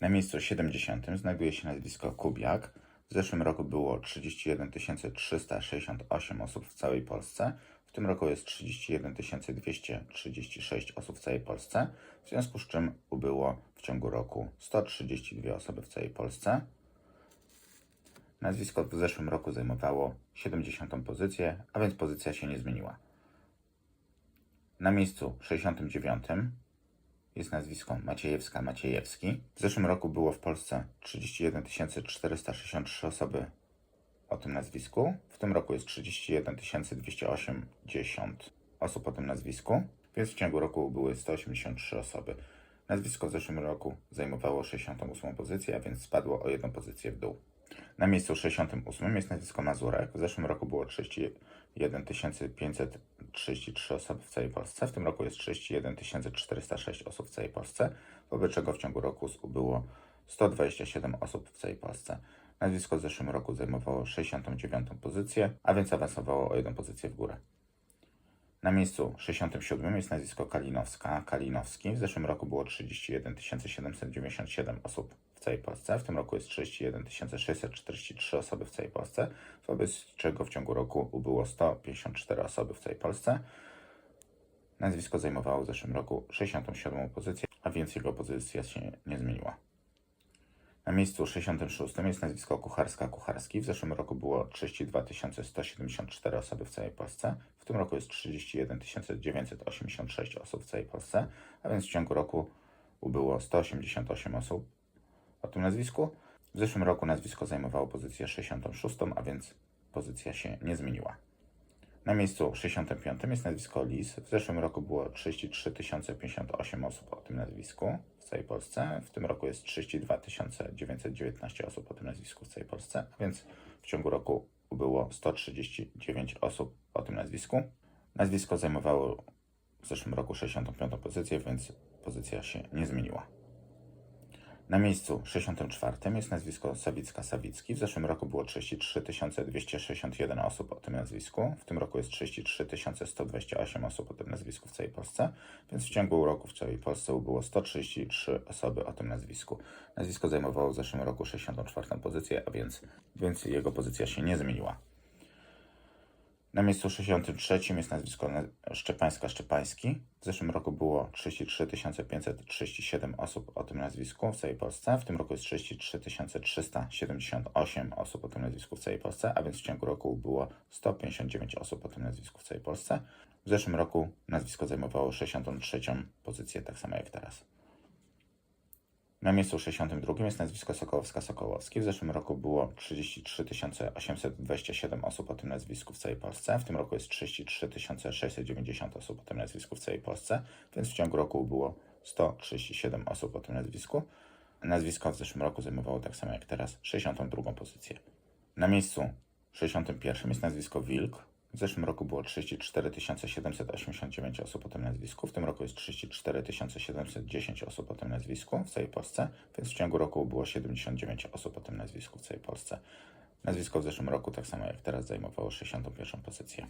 Na miejscu 70 znajduje się nazwisko Kubiak. W zeszłym roku było 31 368 osób w całej Polsce. W tym roku jest 31 236 osób w całej Polsce, w związku z czym ubyło w ciągu roku 132 osoby w całej Polsce. Nazwisko w zeszłym roku zajmowało 70 pozycję, a więc pozycja się nie zmieniła. Na miejscu 69 jest nazwisko Maciejewska-Maciejewski. W zeszłym roku było w Polsce 31 463 osoby o tym nazwisku. W tym roku jest 31 280 osób o tym nazwisku, więc w ciągu roku były 183 osoby. Nazwisko w zeszłym roku zajmowało 68 pozycję, a więc spadło o jedną pozycję w dół. Na miejscu 68 jest nazwisko Mazurek. W zeszłym roku było 31 533 osoby w całej Polsce. W tym roku jest 31 406 osób w całej Polsce, wobec czego w ciągu roku ubyło 127 osób w całej Polsce. Nazwisko w zeszłym roku zajmowało 69 pozycję, a więc awansowało o jedną pozycję w górę. Na miejscu 67 jest nazwisko Kalinowska, Kalinowski. W zeszłym roku było 31 797 osób w całej Polsce. W tym roku jest 31 643 osoby w całej Polsce, wobec czego w ciągu roku ubyło 154 osoby w całej Polsce. Nazwisko zajmowało w zeszłym roku 67 pozycję, a więc jego pozycja się nie zmieniła. Na miejscu 66 jest nazwisko Kucharska-Kucharski. W zeszłym roku było 32 174 osoby w całej Polsce. W tym roku jest 31 986 osób w całej Polsce, a więc w ciągu roku ubyło 188 osób o tym nazwisku. W zeszłym roku nazwisko zajmowało pozycję 66, a więc pozycja się nie zmieniła. Na miejscu 65 jest nazwisko Lis. W zeszłym roku było 33 058 osób o tym nazwisku w całej Polsce. W tym roku jest 32 919 osób o tym nazwisku w całej Polsce, a więc w ciągu roku ubyło 139 osób o tym nazwisku. Nazwisko zajmowało w zeszłym roku 65 pozycję, więc pozycja się nie zmieniła. Na miejscu 64 jest nazwisko Sawicka-Sawicki. W zeszłym roku było 33 261 osób o tym nazwisku. W tym roku jest 33 128 osób o tym nazwisku w całej Polsce, więc w ciągu roku w całej Polsce ubyło 133 osoby o tym nazwisku. Nazwisko zajmowało w zeszłym roku 64 pozycję, a więc, więc jego pozycja się nie zmieniła. Na miejscu 63 jest nazwisko na- Szczepańska-Szczepański. W zeszłym roku było 33 537 osób o tym nazwisku w całej Polsce. W tym roku jest 33 378 osób o tym nazwisku w całej Polsce, a więc w ciągu roku było 159 osób o tym nazwisku w całej Polsce. W zeszłym roku nazwisko zajmowało 63 pozycję, tak samo jak teraz. Na miejscu 62 jest nazwisko Sokołowska-Sokołowski. W zeszłym roku było 33 827 osób o tym nazwisku w całej Polsce. W tym roku jest 33 690 osób o tym nazwisku w całej Polsce, więc w ciągu roku było 137 osób o tym nazwisku. Nazwisko w zeszłym roku zajmowało tak samo jak teraz 62 pozycję. Na miejscu 61 jest nazwisko Wilk. W zeszłym roku było 34 789 osób o tym nazwisku. W tym roku jest 34 710 osób o tym nazwisku w całej Polsce, więc w ciągu roku było 79 osób o tym nazwisku w całej Polsce. Nazwisko w zeszłym roku, tak samo jak teraz, zajmowało 61 pozycję.